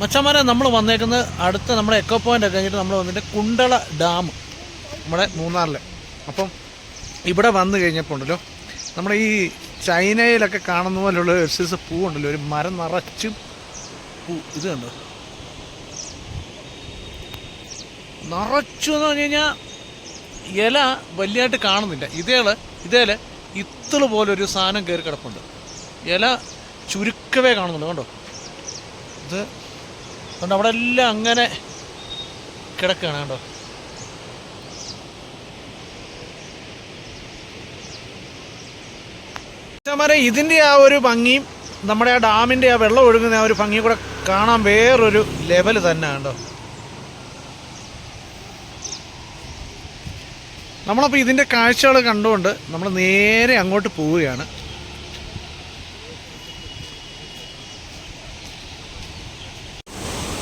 മച്ചന്മാരെ നമ്മൾ വന്നേക്കുന്നത് അടുത്ത നമ്മുടെ എക്കോ പോയിന്റ് ഒക്കെ കഴിഞ്ഞിട്ട് നമ്മൾ വന്നിട്ട് കുണ്ടള ഡാം നമ്മുടെ മൂന്നാറിലെ. അപ്പം ഇവിടെ വന്നു കഴിഞ്ഞപ്പോൾ ഉണ്ടല്ലോ നമ്മുടെ ഈ ചൈനയിലൊക്കെ കാണുന്ന പോലെയുള്ള ഒരു സൈസ് പൂവുണ്ടല്ലോ ഒരു മരം നിറച്ചും പൂ. ഇത് കണ്ടോ? നിറച്ചു എന്ന് പറഞ്ഞു കഴിഞ്ഞാൽ ഇല വലിയതായിട്ട് കാണുന്നില്ല. ഇതേൾ ഇതേൽ പോലെ ഒരു സാധനം കയറി കിടപ്പുണ്ട്. ഇല ചുരുക്കവേ കാണുന്നുണ്ട് കണ്ടോ? ഇത് അതുകൊണ്ട് അവിടെ എല്ലാം അങ്ങനെ കിടക്കുകയാണ് കേട്ടോ മരെ ഇതിന്റെ ആ ഒരു ഭംഗിയും നമ്മുടെ ആ ഡാമിന്റെ ആ വെള്ളം ഒഴുകുന്ന ആ ഒരു ഭംഗിയും കൂടെ കാണാൻ വേറൊരു ലെവൽ തന്നെ കണ്ടോ? നമ്മളപ്പോൾ ഇതിന്റെ കാഴ്ചകൾ കണ്ടുകൊണ്ട് നമ്മൾ നേരെ അങ്ങോട്ട് പോവുകയാണ്.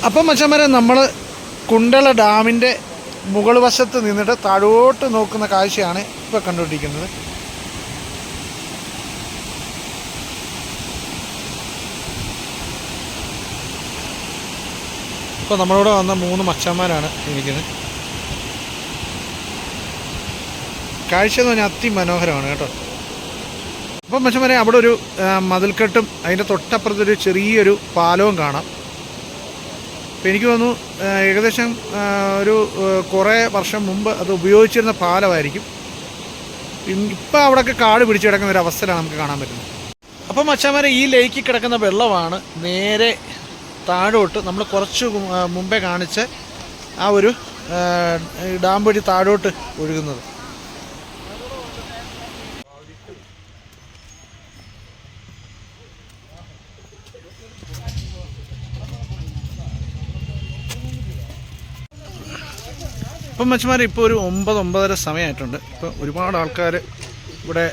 അപ്പം മച്ചന്മാരെ നമ്മൾ കുണ്ടള ഡാമിന്റെ മുകൾ വശത്ത് നിന്നിട്ട് താഴോട്ട് നോക്കുന്ന കാഴ്ചയാണ് ഇപ്പോൾ കണ്ടുകൊണ്ടിരിക്കുന്നത്. ഇപ്പോൾ നമ്മളോട് വന്ന മൂന്ന് മച്ചന്മാരാണ് ഇരിക്കുന്നത്. കാഴ്ച എന്ന് പറഞ്ഞാൽ അതിമനോഹരമാണ് കേട്ടോ. അപ്പം മച്ചന്മാരെ അവിടെ ഒരു മതിൽക്കെട്ടും അതിന്റെ തൊട്ടപ്പുറത്തൊരു ചെറിയൊരു പാലവും കാണാം. അപ്പോൾ എനിക്ക് തോന്നുന്നു ഏകദേശം ഒരു കുറേ വർഷം മുമ്പ് അത് ഉപയോഗിച്ചിരുന്ന പാലമായിരിക്കും. ഇപ്പം അവിടെയൊക്കെ കാട് പിടിച്ചു കിടക്കുന്ന ഒരു അവസ്ഥയിലാണ് നമുക്ക് കാണാൻ പറ്റുന്നത്. അപ്പം മച്ചാമാരെ ഈ ലേക്കിൽ കിടക്കുന്ന വെള്ളമാണ് നേരെ താഴോട്ട് നമ്മൾ കുറച്ച് മുമ്പേ കാണിച്ച ആ ഒരു ഡാം വഴി താഴോട്ട് ഒഴുകുന്നത്. ഇപ്പം മച്ചന്മാർ ഇപ്പോൾ ഒരു ഒമ്പത് ഒമ്പതര സമയമായിട്ടുണ്ട്. ഇപ്പോൾ ഒരുപാട് ആൾക്കാർ ഇവിടെ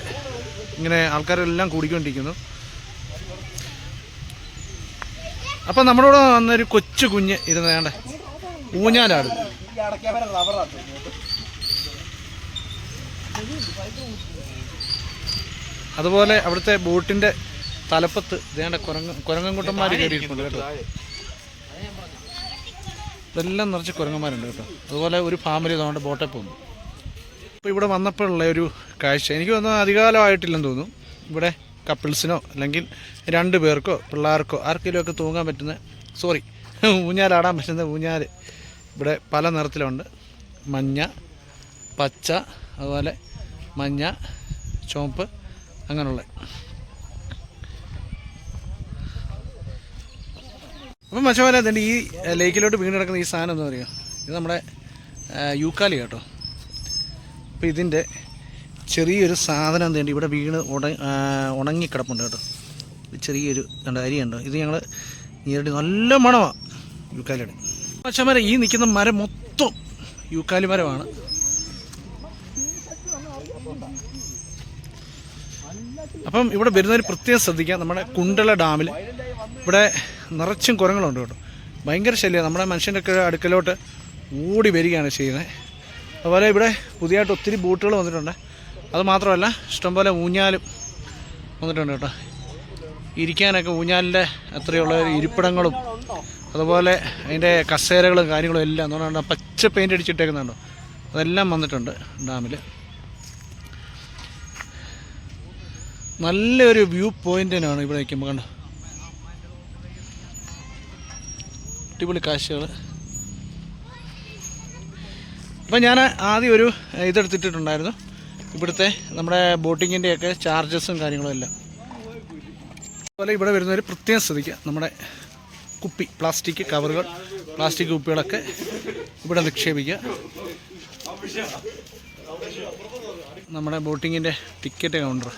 ഇങ്ങനെ ആൾക്കാരെല്ലാം കൂടിക്കൊണ്ടിരിക്കുന്നു. അപ്പം നമ്മുടെ കൂടെ വന്നൊരു കൊച്ചു കുഞ്ഞ് ഇരുന്ന് വേണ്ട ഊഞ്ഞാലാണ് അതുപോലെ അവിടുത്തെ ബോട്ടിന്റെ തലപ്പത്ത് ഇതേണ്ട കുരങ്ങ കുരങ്ങൻകുട്ടന്മാർ കയറിയിരിക്കുന്നുണ്ട് കേട്ടോ. ഇതെല്ലാം നിറച്ച് കുരങ്ങന്മാരുണ്ട് കേട്ടോ. അതുപോലെ ഒരു ഫാമിലി തോന്നുന്നുണ്ട് ബോട്ടേ പോകുന്നു. ഇപ്പോൾ ഇവിടെ വന്നപ്പോഴുള്ള ഒരു കാഴ്ച. എനിക്ക് തോന്നുന്നു അധികാലമായിട്ടില്ലെന്ന് തോന്നുന്നു. ഇവിടെ കപ്പിൾസിനോ അല്ലെങ്കിൽ രണ്ട് പേർക്കോ പിള്ളേർക്കോ ആർക്കെങ്കിലും ഒക്കെ തൂങ്ങാൻ പറ്റുന്ന സോറി ഊഞ്ഞാലാടാൻ പറ്റുന്ന ഊഞ്ഞാൽ ഇവിടെ പല നിറത്തിലുണ്ട്. മഞ്ഞ പച്ച അതുപോലെ മഞ്ഞ ചുവപ്പ് അങ്ങനെയുള്ള. അപ്പം മച്ചമാരെ ഇതിന്റെ ഈ ലേക്കിലോട്ട് വീണ് കിടക്കുന്ന ഈ സാധനം എന്താ പറയുക? ഇത് നമ്മുടെ യൂക്കാലി കേട്ടോ. അപ്പോൾ ഇതിന്റെ ചെറിയൊരു സാധനം എന്തേണ്ടി ഇവിടെ വീണ് ആ, ഉണങ്ങിക്കിടപ്പുണ്ട് കേട്ടോ. ചെറിയൊരു രണ്ട് അരിയുണ്ട് ഇത് ഞങ്ങൾ നേരിട്ട് നല്ല മണമാണ് യൂക്കാലിയുടെ. മച്ചമാരെ ഈ നിൽക്കുന്ന മരം മൊത്തം യൂക്കാലി മരമാണ്. അപ്പം ഇവിടെ വരുന്നവർ പ്രത്യേകം ശ്രദ്ധിക്കുക. നമ്മുടെ കുണ്ടള ഡാമിൽ ഇവിടെ നിറച്ചും കുരങ്ങളുണ്ട് കേട്ടോ. ഭയങ്കര ശല്യമാണ്. നമ്മുടെ മനുഷ്യന്റെ ഒക്കെ അടുക്കലോട്ട് ഓടി വരികയാണ് ചെയ്യുന്നത്. അതുപോലെ ഇവിടെ പുതിയതായിട്ട് ഒത്തിരി ബോട്ടുകൾ വന്നിട്ടുണ്ട്. അത് മാത്രമല്ല ഇഷ്ടംപോലെ ഊഞ്ഞാലും വന്നിട്ടുണ്ട് കേട്ടോ. ഇരിക്കാനൊക്കെ ഊഞ്ഞാലിന്റെ അത്രയുള്ള ഇരിപ്പിടങ്ങളും അതുപോലെ അതിന്റെ കസേരകളും കാര്യങ്ങളും എല്ലാം എന്ന് പറഞ്ഞാൽ പച്ച പെയിന്റ് അടിച്ചിട്ടേക്കുന്നുണ്ടോ അതെല്ലാം വന്നിട്ടുണ്ട് ഡാമിൽ. നല്ലൊരു വ്യൂ പോയിന്റിനാണ് ഇവിടെ നിൽക്കുമ്പോൾ കണ്ട? അടിപൊളി കാഴ്ചകൾ അപ്പം ഞാൻ ആദ്യം ഒരു ഇതെടുത്തിട്ടുണ്ടായിരുന്നു ഇവിടുത്തെ നമ്മുടെ ബോട്ടിങ്ങിന്റെയൊക്കെ ചാർജസും കാര്യങ്ങളും എല്ലാം. അതുപോലെ ഇവിടെ വരുന്നവർ പ്രത്യേകം ശ്രദ്ധിക്കുക. നമ്മുടെ കുപ്പി പ്ലാസ്റ്റിക് കവറുകൾ പ്ലാസ്റ്റിക് കുപ്പികളൊക്കെ ഇവിടെ നിക്ഷേപിക്കുക. നമ്മുടെ ബോട്ടിങ്ങിന്റെ ടിക്കറ്റ് കൗണ്ടർ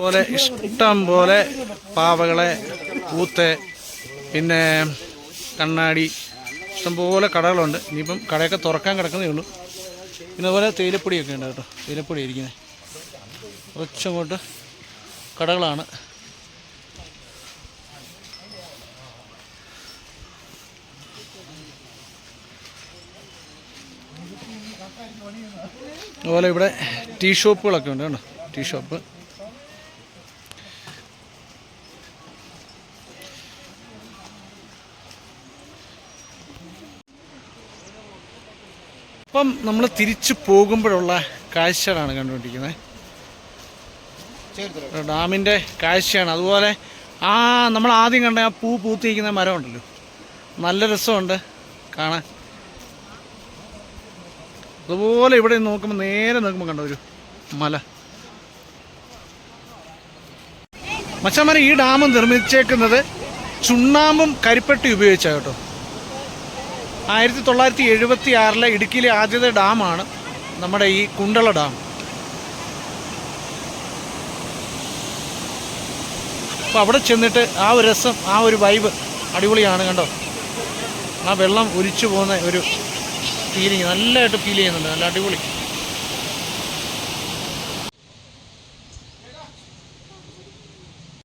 പോലെ ഇഷ്ടം പോലെ പാവകളെ പൂത്ത് പിന്നെ കണ്ണാടി ഇഷ്ടംപോലെ കടകളുണ്ട്. ഇനിയിപ്പം കടയൊക്കെ തുറക്കാൻ കിടക്കുന്നേ ഉള്ളൂ. പിന്നെ അതുപോലെ തേയിലപ്പൊടിയൊക്കെ ഉണ്ട് കേട്ടോ. തേയിലപ്പൊടി ഇരിക്കുന്നത്. കുറച്ചങ്ങോട്ട് കടകളാണ്. അതുപോലെ ഇവിടെ ടീ ഷോപ്പുകളൊക്കെ ഉണ്ട് കേട്ടോ. Tea shop. അപ്പം നമ്മൾ തിരിച്ചു പോകുമ്പോഴുള്ള കാഴ്ചകളാണ് കണ്ടുകൊണ്ടിരിക്കുന്നത്. ഡാമിന്റെ കാഴ്ചയാണ്. അതുപോലെ ആ നമ്മൾ ആദ്യം കണ്ട ആ പൂ പൂത്തിരിക്കുന്ന മരം ഉണ്ടല്ലോ നല്ല രസമുണ്ട് കാണാൻ. അതുപോലെ ഇവിടെ നോക്കുമ്പോൾ നേരെ നോക്കുമ്പോൾ കണ്ട ഒരു മല. മച്ചന്മാരെ ഈ ഡാം നിർമ്മിച്ചേക്കുന്നത് ചുണ്ണാമ്പും കരിപ്പെട്ടി ഉപയോഗിച്ചാണ് കേട്ടോ. ആയിരത്തി തൊള്ളായിരത്തി എഴുപത്തി ആറിലെ ഇടുക്കിയിലെ ആദ്യത്തെ ഡാമാണ് നമ്മുടെ ഈ കുണ്ടള ഡാം. അപ്പോൾ അവിടെ ചെന്നിട്ട് ആ ഒരു രസം ആ ഒരു വൈബ് അടിപൊളിയാണ് കണ്ടോ? ആ വെള്ളം ഒലിച്ചു പോകുന്ന ഒരു ഫീലിംഗ് നല്ലതായിട്ട് ഫീൽ ചെയ്യുന്നുണ്ട് നല്ല അടിപൊളി.